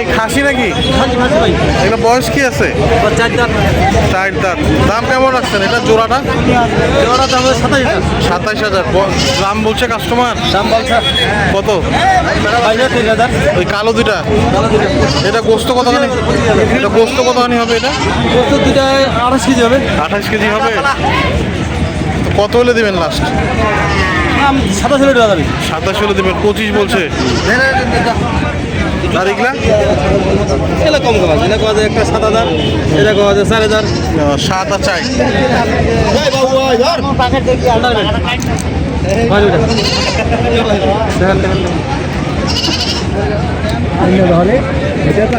ভাই খাসি নাকি? এটা বয়স কি আছে? চার দাঁত। দাম কেমন রাখছেন এটা জোড়াটা? সাতাইশ হাজার। দাম বলছে কাস্টমার দাম বলছে কত? ওই কালো দুইটা? এটা গোস্ত কতখানি এটা গোস্ত কতখানি হবে এটা? আঠাশ কেজি হবে? আঠাশ কেজি হবে কত হলে দিবেন লাস্ট সাতাশ হলে দিবেন পঁচিশ বলছে। আর এগুলা? এগুলো কম কম আছে। এটা কোয়া একটা সাত হাজার এটা কোয়া যায় চার হাজার। সাত আর চাই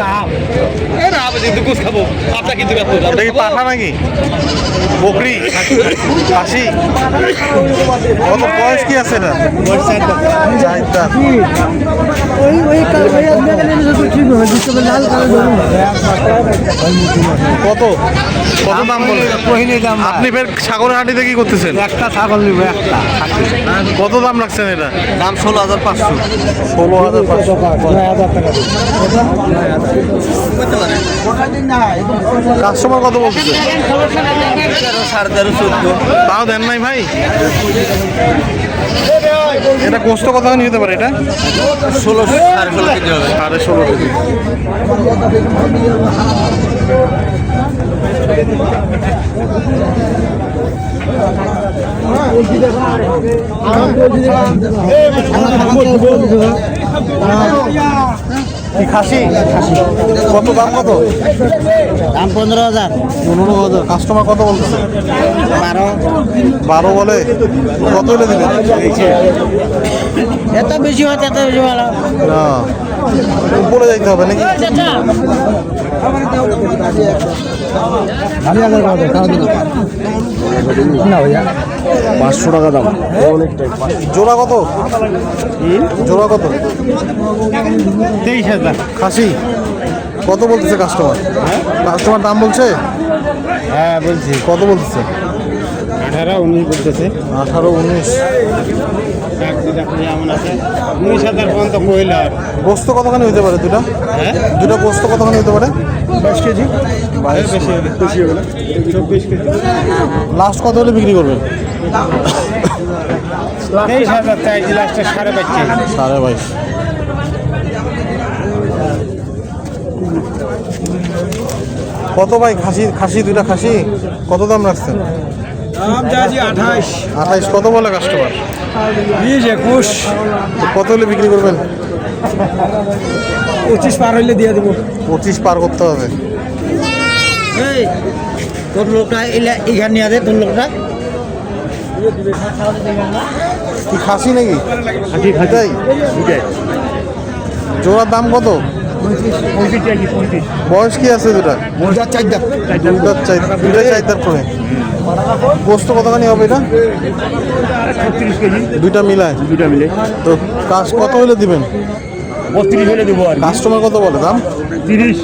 খাব আপনার কিন্তু এটা কি পাঠা নাকি? বকরি? খাসি? কত বয়স কি আছে এটা? চার দাঁত। ওই ওই ওই আপনাকে নিয়ে যাব ঠিক হবে লাল কালো কত? কত দাম বলে কহিনি দাম আপনি ফের সাগরের হাটিতে কি করতেছেন একটা ছাগল নিব একটা কত দাম রাখছেন এটা দাম ষোলো হাজার পাঁচশো ষোলো হাজার পাঁচশো কাস্টমার কত বলতেছে তেরো সাড়ে তেরো চোদ্দ তাও দেন নাই ভাই এটা গোস্ত কত নিতে পারে এটা? ষোলো সাড়ে ষোলো কেজি হবে। সাড়ে ষোলো কেজি। খাসি? কত দাম কত? দাম পনেরো হাজার। পনেরো হাজার। কাস্টমার কত বলতেছে? বারো। বারো বলে কত হলে দিবেন এত বেশি হয় তত বেশি ভালো না। উপরে যাইতে হবে নাকি? পাঁচশো টাকা দাম। জোড়া কত? জোড়া কত? তেইশ হাজার। খাসি? কত বলতেছে কাস্টমার কাস্টমার দাম বলছে? হ্যাঁ বলছি। কত বলতেছে? আঠারো উনিশ বলতেছে। আঠারো উনিশ। উনিশ হাজার পর্যন্ত কইল কতখানি হইতে পারে দুটা হ্যাঁ? দুটা কতখানি হইতে পারে? কেজি। বাইশ বেশি হবে না? চব্বিশ কেজি। লাস্ট কত হলে বিক্রি করবেন? তেইশ হাজার চাইছি লাস্টে সাড়ে বাইশ। কত ভাই? খাসি খাসি দুইটা খাসি? কত দাম রাখছেন? দাম চাইছি আঠাশ। আঠাইশ কত বলে কাস্টমার বিশ একুশ। কত হলে বিক্রি করবেন? পঁচিশ পার হইলে দিয়ে দেবো। পঁচিশ পার করতে হবে। এই তোর লোকটা এলা এখানে নিয়ে তোর লোকটা। কি খাসি নাকি? এটাই। জোড়ার দাম কত? বয়স কি আছে দুটা মজার চারটা দুইটার চাই দুইটাই চাইতার করে গোস্ত কতখানি হবে এটা? ছত্রিশ কেজি। দুইটা মিলায়? দুইটা মিলে। তো কাজ কত হলে দিবেন? বত্রিশ হলে দেবো আর কাস্টমার কত বলে দাম? তিরিশ।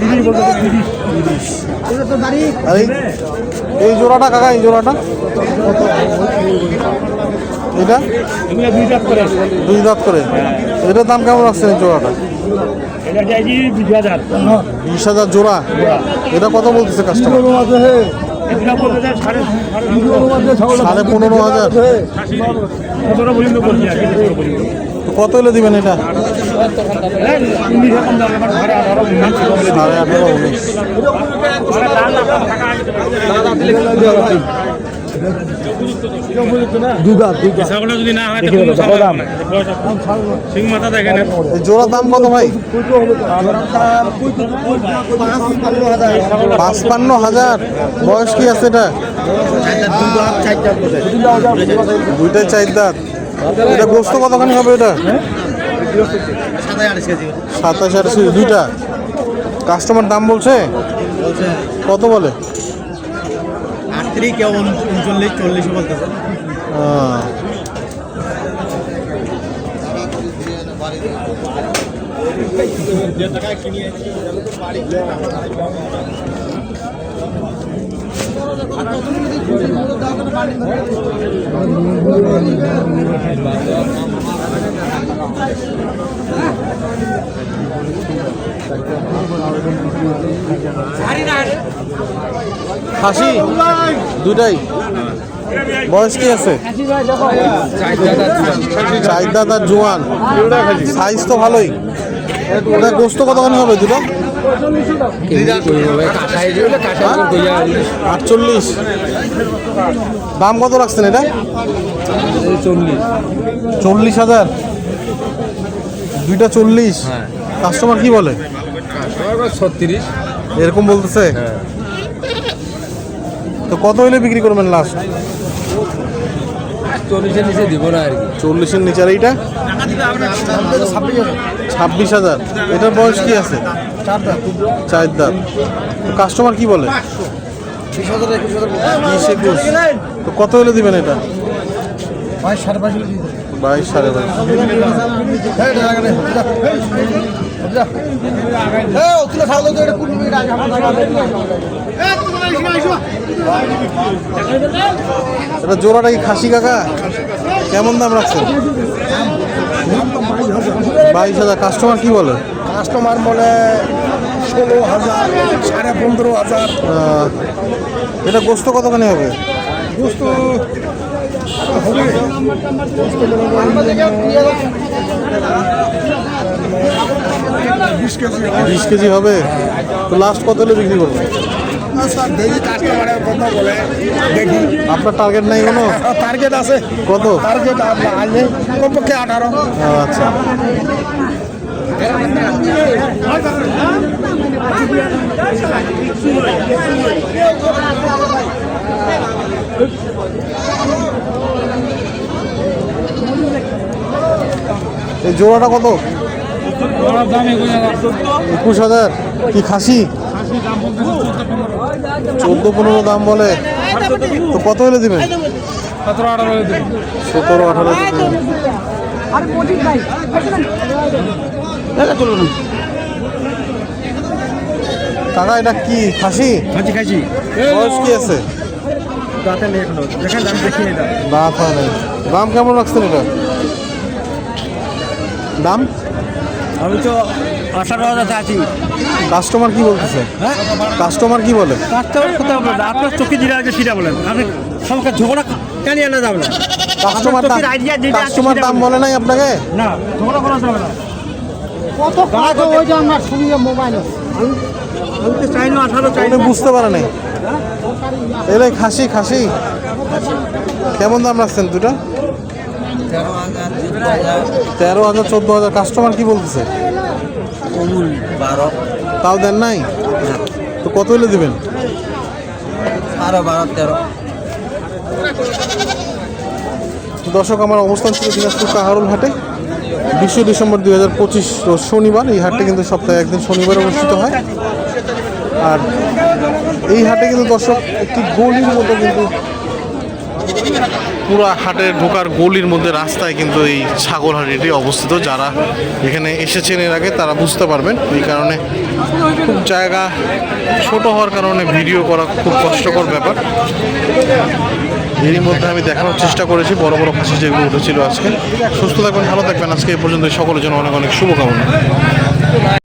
তিরিশ বলতে তিরিশ। এই এই জোড়াটা কাকা এই জোড়াটা? এটা? এগুলো দুই দাঁত করে করে? এটার দাম কেমন রাখছেন এই জোড়াটা? বিশ হাজার। জোড়া? এটা কত বলতেছে কাস্টমার সাড়ে সাড়ে পনেরো হাজার। কত হলে দিবেন এটা? ঘরে আঠারো উনিশ। ছাগলটা যদি না হয় সিং মাথা দেখেন এই দাম কত ভাই? পাঁচপান্ন হাজার। বয়স কি আছে এটা? দুইটাই চার দাঁত। এটা গোস্ত কতখানি হবে এটা? সাতাশ আঠাশ দুইটা। কাস্টমার দাম বলছে? কত বলে? আটত্রিশ কেউ উনচল্লিশ চল্লিশ বলতেছে। আহ, খাসি? দুটাই বয়স কি আছে? চাহিদা জোয়ান। সাইজ তো ভালোই। এটা গোস্ত কতখানি হবে দুটো? আটচল্লিশ। দাম কত রাখছেন এটা? চল্লিশ চল্লিশ হাজার। দুইটা চল্লিশ। কাস্টমার কি বলে? ছত্রিশ। এরকম বলতেছে? তো কত হইলে বিক্রি করবেন লাস্ট চল্লিশের নিচে দিব না আর কি। চল্লিশের নিচে আর এইটা? ছাব্বিশ হাজার। এটার বয়স কি আছে? চার দাঁত। তো কাস্টমার কি বলে? বিশ একুশ তো কত হলে দিবেন এটা? বাইশ সাড়ে বাইশ এটা জোড়াটা কি খাসি কাকা? কেমন দাম রাখছেন? বাইশ হাজার। কাস্টমার কি বলে? কাস্টমার বলে ষোলো হাজার সাড়ে পনেরো হাজার। এটা গোস্ত কতখানি হবে? বুঝতো বিশ কেজি হবে? তো লাস্ট কত হলে বিক্রি করবে? আপনার টার্গেট নাই কোনো? টার্গেট আছে কত? টার্গেট আছে কমপক্ষে আঠারো আচ্ছা। এই জোড়াটা কত? একুশ হাজার। কি খাসি? চোদ্দ পনেরো। দাম বলে। তো কত হলে দিবেন? সতেরো আঠারো দিবেন। কাকা এটা কি খাসি? বয়স কি আছে? দাঁত হয় নাই। দাম কেমন রাখছেন এটা? দাম? আমি তো আঠারো হাজার আছি। কাস্টমার কি বলতেছে? হ্যাঁ? কাস্টমার কি বলে? কাস্টমার কোথাও বলেন আপনার চোখে যেটা আছে সেটা বলেন। আপনি সবকে ঝগড়া কেন আনা যাবে না? কাস্টমার কাস্টমার দাম বলে নাই আপনাকে? না ঝগড়া করা যাবে না। কত টাকা ওই যে আমার সঙ্গে মোবাইল আমি তো চাই না আঠারো চাই বুঝতে পারে নাই। এলে খাসি খাসি। কেমন দাম রাখছেন দুটা? তেরো হাজার চোদ্দ হাজার। কাস্টমার কি বলতেছে? তাও দেন নাই? তো কত হলে দিবেন? বারো বারো তেরো। দর্শক আমার অবস্থান ছিল দিনাজপুর কাহারুল হাটে। বিশে ডিসেম্বর দুই হাজার পঁচিশ শনিবার। এই হাটটা কিন্তু সপ্তাহে একদিন শনিবার অনুষ্ঠিত হয়। আর এই হাটে কিন্তু দর্শক একটি গলির মতো কিন্তু পুরো হাটে ঢোকার গলির মধ্যে রাস্তায় কিন্তু এই ছাগল হাটিটি অবস্থিত। যারা এখানে এসেছেন এর আগে, তারা বুঝতে পারবেন। এই কারণে খুব জায়গা ছোট হওয়ার কারণে ভিডিও করা খুব কষ্টকর ব্যাপার। এরই মধ্যে আমি দেখানোর চেষ্টা করেছি, বড় বড় খাসি যেগুলো উঠেছিল আজকে। সুস্থ থাকবেন, ভালো থাকবেন। আজকে এই পর্যন্ত সকলের জন্য অনেক অনেক শুভকামনা।